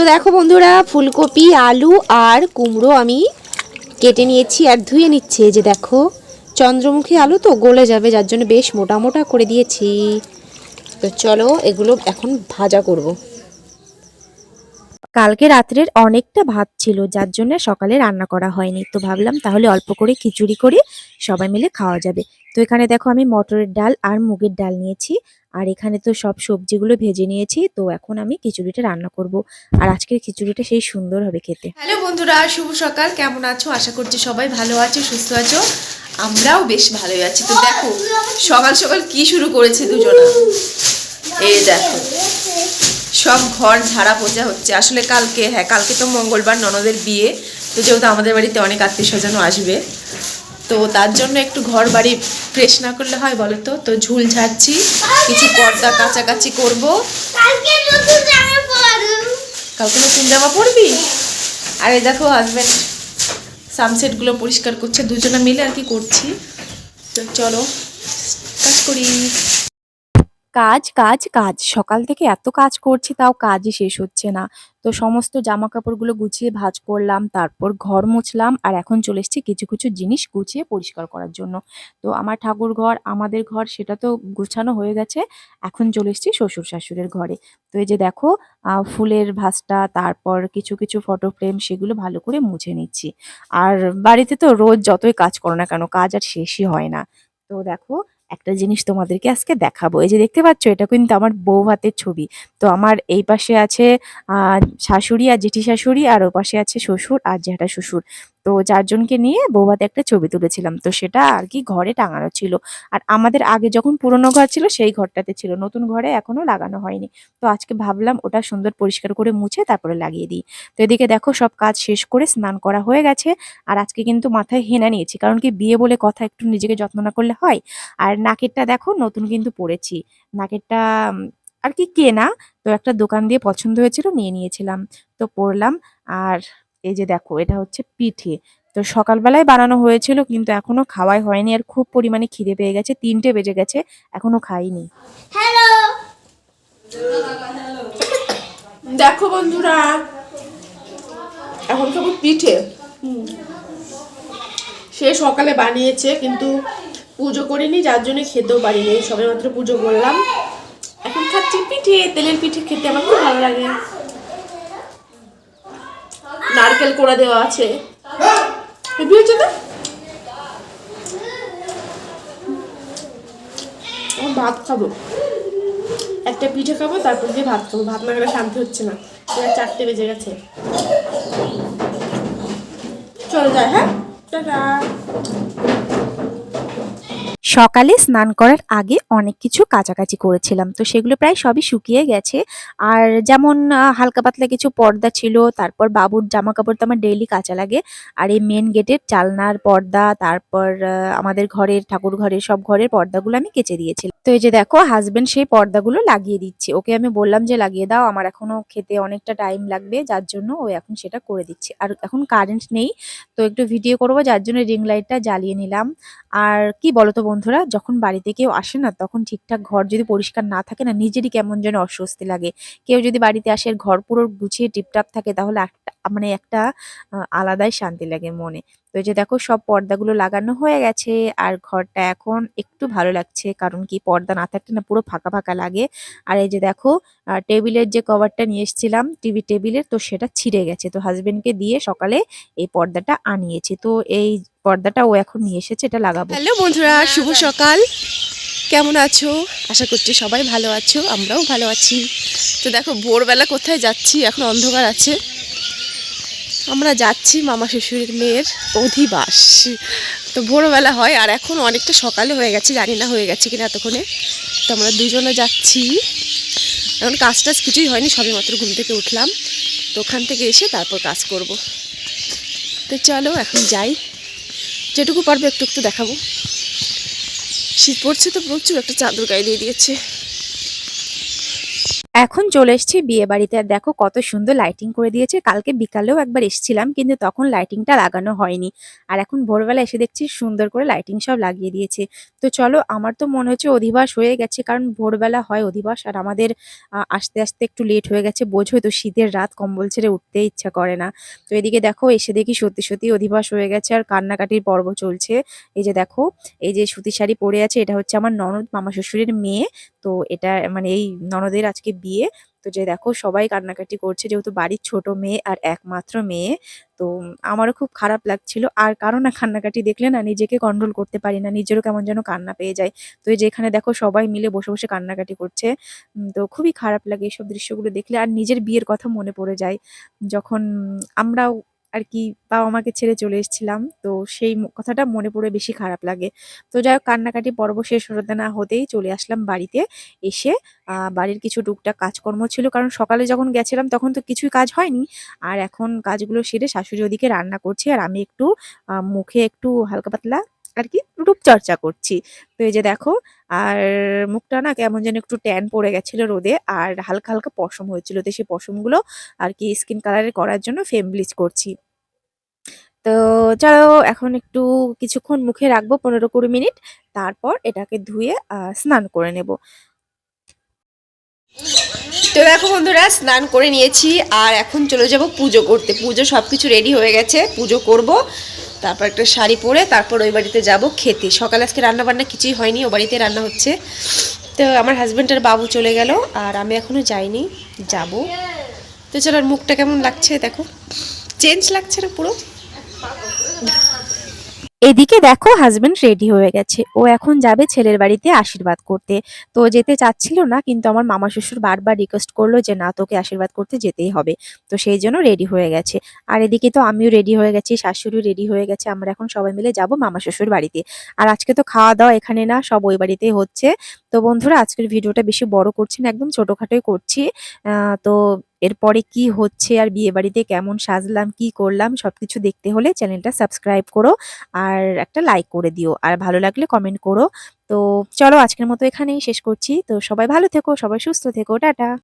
তো দেখো বন্ধুরা, ফুলকপি, আলু আর কুমড়ো আমি কেটে নিয়েছি আর ধুয়ে নিচ্ছে যে দেখো, চন্দ্রমুখী আলু তো গলে যাবে, যার জন্য বেশ মোটা মোটা করে দিয়েছি তো চলো এগুলো এখন ভাজা করব। কালকে রাত্রের অনেকটা ভাত ছিল, যার জন্য সকালে রান্না করা হয়নি। তো ভাবলাম তাহলে অল্প করে খিচুড়ি করে সবাই মিলে খাওয়া যাবে। তো এখানে দেখো আমি মটরের ডাল আর মুগের ডাল নিয়েছি, আর এখানে তো সব সবজিগুলো ভেজে নিয়েছি, তো এখন আমি খিচুড়িটা রান্না করব। আর আজকের খিচুড়িটা সেই সুন্দর হবে খেতে। হ্যালো বন্ধুরা, শুভ সকাল। কেমন আছো? আশা করছি সবাই ভালো আছো, সুস্থ আছো। আমরাও বেশ ভালোই আছি। তো দেখো, সকাল সকাল কি শুরু করেছে দুজনা? এই দেখো। সব ঘর ঝাড়া পোজা হচ্ছে। আসলে কালকে হ্যাঁ কালকে তো মঙ্গলবার ননদের বিয়ে। তো যেহেতু আমাদের বাড়িতে অনেক আত্মীয় স্বজনও আসবে তো তার জন্য একটু ঘর বাড়ি ফ্রেশ না করলে হয় বলো তো তো ঝুল ঝাড়ছি কিছু পর্দা কাছাকাছি করব। কালকে নতুন জামা পরবো। কালকে নতুন জামা পরবি? আর এই দেখো হাজব্যান্ড সানসেটগুলো পরিষ্কার করছে দুজনে মিলে আর কি করছি। তো চলো কাজ করি। কাজ কাজ কাজ। সকাল থেকে এত কাজ করছি, তাও কাজই শেষ হচ্ছে না। তো সমস্ত জামা কাপড়গুলো গুছিয়ে ভাঁজ করলাম, তারপর ঘর মুছলাম, আর এখন চলে এসেছি কিছু কিছু জিনিস গুছিয়ে পরিষ্কার করার জন্য। তো আমার ঠাকুর ঘর, আমাদের ঘর, সেটা তো গুছানো হয়ে গেছে। এখন চলে এসেছি শ্বশুর শাশুড়ের ঘরে। তো এই যে দেখো ফুলের ভাসটা তারপর কিছু কিছু ফটো ফ্রেম সেগুলো ভালো করে মুছে নিচ্ছি। আর বাড়িতে তো রোজ যতই কাজ করো না কেন, কাজ আর শেষই হয় না। তো দেখো একটা জিনিস তোমাদেরকে আজকে দেখাবো। এই যে দেখতে পাচ্ছ, এটা কিন্তু আমার বউ হাতের ছবি। তো আমার এই পাশে আছে শাশুড়ি আর জেঠি শাশুড়ি, আর ও পাশে আছে শ্বশুর আর জ্যাঠা শ্বশুর। তো চারজনকে নিয়ে বউ ভাতে একটা ছবি তুলেছিলাম। তো সেটা আর কি ঘরে টাঙানো ছিল। আর আমাদের আগে যখন পুরনো ঘর ছিল, সেই ঘরটাতে ছিল। নতুন ঘরে এখনও লাগানো হয়নি। তো আজকে ভাবলাম ওটা সুন্দর পরিষ্কার করে মুছে তারপরে লাগিয়ে দিই। তো এদিকে দেখো সব কাজ শেষ করে স্নান করা হয়ে গেছে। আর আজকে কিন্তু মাথায় হেনা নিয়েছি। কারণ কি বিয়ে বলে কথা একটু নিজেকে যত্ন না করলে হয়। আর নাকেরটা দেখো নতুন কিন্তু পড়েছি নাকেরটা আর কি কেনা। তো একটা দোকান দিয়ে পছন্দ হয়েছিল নিয়ে নিয়েছিলাম। তো পরলাম। আর এই যে দেখো এটা হচ্ছে পিঠে। তো সকালবেলায় বানানো হয়েছিল কিন্তু এখনও খাওয়াই হয়নি আর খুব পরিমাণে খিদে পেয়ে গেছে তিনটে বেজে গেছে এখনও খাইনি। হ্যালো দেখো বন্ধুরা এখন খাব পিঠে। সে সকালে বানিয়েছে কিন্তু পুজো করিনি যার জন্য খেতেও পারিনি। সবে মাত্র পুজো করলাম। এখন খাচ্ছি পিঠে তেলের পিঠে খেতে আমার খুব ভালো লাগে। নারকেল করে দেওয়া আছে। ভাত খাব। একটা পিঠে খাব, তারপর দিয়ে ভাত খাব। ভাত না খেলে শান্তি হচ্ছে না। এবার চারটে বেজে গেছে। চলে যায় হ্যাঁ? টাটা। সকালে স্নান করার আগে অনেক কিছু কাচাকাচি করেছিলাম। তো সেগুলো প্রায় সবই শুকিয়ে গেছে। আর যেমন হালকা পাতলা কিছু পর্দা ছিল, তারপর বাবুর জামা কাপড় তো আমার ডেইলি কাঁচা লাগে। আর এই মেন গেটের চালনার পর্দা, তারপর আমাদের ঘরের, ঠাকুর ঘরের, সব ঘরের পর্দাগুলো আমি কেচে দিয়েছিলাম। তো এই যে দেখো হাজবেন্ড সেই পর্দাগুলো লাগিয়ে দিচ্ছে। ওকে আমি বললাম যে, লাগিয়ে দাও, আমার এখনও খেতে অনেকটা টাইম লাগবে। যার জন্য ও এখন সেটা করে দিচ্ছে। আর এখন কারেন্ট নেই, তো একটু ভিডিও করব, যার জন্য রিং লাইটটা জ্বালিয়ে নিলাম। আর কি বলতো বন্ধুরা, যখন বাড়িতে কেউ আসে না, তখন ঠিকঠাক ঘর যদি পরিষ্কার না থাকে না, নিজেরই কেমন যেন অস্বস্তি লাগে। কেউ যদি বাড়িতে আসে, ঘর পুরো গুছিয়ে টিপটাপ থাকে, তাহলে একটা মানে একটা আলাদাই শান্তি লাগে মনে। তো এই যে দেখো সব পর্দাগুলো লাগানো হয়ে গেছে আর ঘরটা এখন একটু ভালো লাগছে। কারণ কি পর্দা না থাকলে না পুরো ফাঁকা ফাঁকা লাগে। আর এই যে দেখো টেবিলের যে কভারটা নিয়ে এসেছিলাম, টিভি টেবিলের, তো সেটা ছিঁড়ে গেছে। তো হাজবেন্ডকে দিয়ে সকালে এই পর্দাটা আনিয়েছি। তো এই পর্দাটা ও এখন নিয়ে এসেছে, এটা লাগাবো। হ্যালো বন্ধুরা, শুভ সকাল। কেমন আছো? আশা করছি সবাই ভালো আছো, আমরাও ভালো আছি। তো দেখো, ভোরবেলা কোথায় যাচ্ছি? এখন অন্ধকার আছে। আমরা যাচ্ছি মামা শ্বশুরের মেয়ের অধিবাস। তো ভোরবেলা হয়, আর এখন অনেকটা সকালে হয়ে গেছে, জানি না হয়ে গেছে কিনা এতক্ষণে। তো আমরা দুজনে যাচ্ছি। এখন কাজ টাজ কিছুই হয়নি, সবে মাত্র ঘুম থেকে উঠলাম। তো ওখান থেকে এসে তারপর কাজ করব। তো চলো, এখন যাই। যেটুকু পারব একটু একটু দেখাবো। শীত পড়ছে তো প্রচুর, একটা চাদর গায়ে দিয়ে দিয়েছে। এখন চলে এসেছি বিয়ে বাড়িতে। দেখো কত সুন্দর লাইটিং করে দিয়েছে। কালকে বিকালেও একবার এসেছিলাম, কিন্তু তখন লাইটিংটা লাগানো হয়নি। আর এখন ভোরবেলা এসে দেখছি সুন্দর করে লাইটিং সব লাগিয়ে দিয়েছে। তো চলো, আমার তো মনে হচ্ছে অধিবাস হয়ে গেছে, কারণ ভোরবেলা হয় অধিবাস। আর আমাদের আস্তে আস্তে একটু লেট হয়ে গেছে বোঝোই তো শীতের রাত, কম্বল ছেড়ে উঠতে ইচ্ছা করে না। তো এদিকে দেখো, এসে দেখি সত্যি সত্যি অধিবাস হয়ে গেছে, আর কান্নাকাটির পর্ব চলছে। এই যে দেখো, এই যে সুতি শাড়ি পরে আছে, এটা হচ্ছে আমার ননদ মামা শ্বশুরের মেয়ে। তো এটা মানে এই ননদের আজকে বিয়ে তো যে দেখো সবাই কান্নাকাটি করছে, যেহেতু বাড়ির ছোট মেয়ে আর একমাত্র মেয়ে, তো আমারও খুব খারাপ লাগছিল। আর কারও না কান্নাকাটি দেখলে না নিজেকে কন্ট্রোল করতে পারি না, নিজেরও কেমন যেন কান্না পেয়ে যায়। তো এই যে এখানে দেখো সবাই মিলে বসে বসে কান্নাকাটি করছে। তো খুবই খারাপ লাগে এইসব দৃশ্যগুলো দেখলে। আর নিজের বিয়ের কথা মনে পড়ে যায়। যখন আমরাও আর কি বাবা মাকে ছেড়ে চলে এসেছিলাম। তো সেই কথাটা মনে পড়ে বেশি খারাপ লাগে। তো যাই হোক, কান্নাকাটি পর্ব শেষ হতে না হতেই চলে আসলাম বাড়িতে এসে। বাড়ির কিছু টুকটাক কাজকর্ম ছিল। কারণ সকালে যখন গেছিলাম তখন তো কিছুই কাজ হয়নি। আর এখন কাজগুলো সেরে শাশুড়ি ওদিকে রান্না করছে। আর আমি একটু মুখে একটু হালকা পাতলা আর কি রূপচর্চা করছি। তো এই যে দেখো, আর মুখটা না কেমন যেন একটু ট্যান পড়ে গেছিল রোদে। আর হালকা হালকা পশম হয়েছিল। তো সেই পশমগুলো আর কি স্কিন কালারের করার জন্য ফেম ব্লিচ করছি। তো চলো এখন একটু কিছুক্ষণ মুখে রাখব পনেরো কুড়ি মিনিট, তারপর এটাকে ধুয়ে স্নান করে নেব। তো দেখো বন্ধুরা, স্নান করে নিয়েছি, আর এখন চলে যাব পুজো করতে। পুজো সব কিছু রেডি হয়ে গেছে, পুজো করব। তারপর একটা শাড়ি পরে, তারপর ওই বাড়িতে যাব খেতে। সকালে আজকে রান্না বান্না কিছুই হয়নি, ও বাড়িতে রান্না হচ্ছে। তো আমার হাজব্যান্ড আর বাবু চলে গেল, আর আমি এখনও যাইনি, যাব। তো চলো মুখটা কেমন লাগছে দেখো? চেঞ্জ লাগছে না পুরো? এদিকে দেখো হাজবেন্ড রেডি হয়ে গেছে। ও এখন যাবে ছেলের বাড়িতে আশীর্বাদ করতে। তো যেতে চাচ্ছিল না, কিন্তু আমার মামা শ্বশুর বারবার রিকোয়েস্ট করল যে, না, তোকে আশীর্বাদ করতে যেতেই হবে। তো সেই জন্য রেডি হয়ে গেছে। আর এদিকে তো আমিও রেডি হয়ে গেছি শাশুড়ি রেডি হয়ে গেছে, আমরা এখন সবাই মিলে যাব মামা শ্বশুর বাড়িতে। আর আজকে তো খাওয়া দাওয়া এখানে না, সব ওই বাড়িতেই হচ্ছে। তো বন্ধুরা, আজকের ভিডিওটা বেশি বড় করছি না, একদম ছোটোখাটোই করছি। তো এরপরে কি হচ্ছে আর বিয়ে বাড়িতে কেমন সাজলাম, কি করলাম সব কিছু দেখতে হলে চ্যানেলটা সাবস্ক্রাইব করো আর একটা লাইক করে দিও। আর ভালো লাগলে কমেন্ট করো। তো চলো আজকের মতো এখানেই শেষ করছি। তো সবাই ভালো থেকো, সবাই সুস্থ থেকো। টাটা।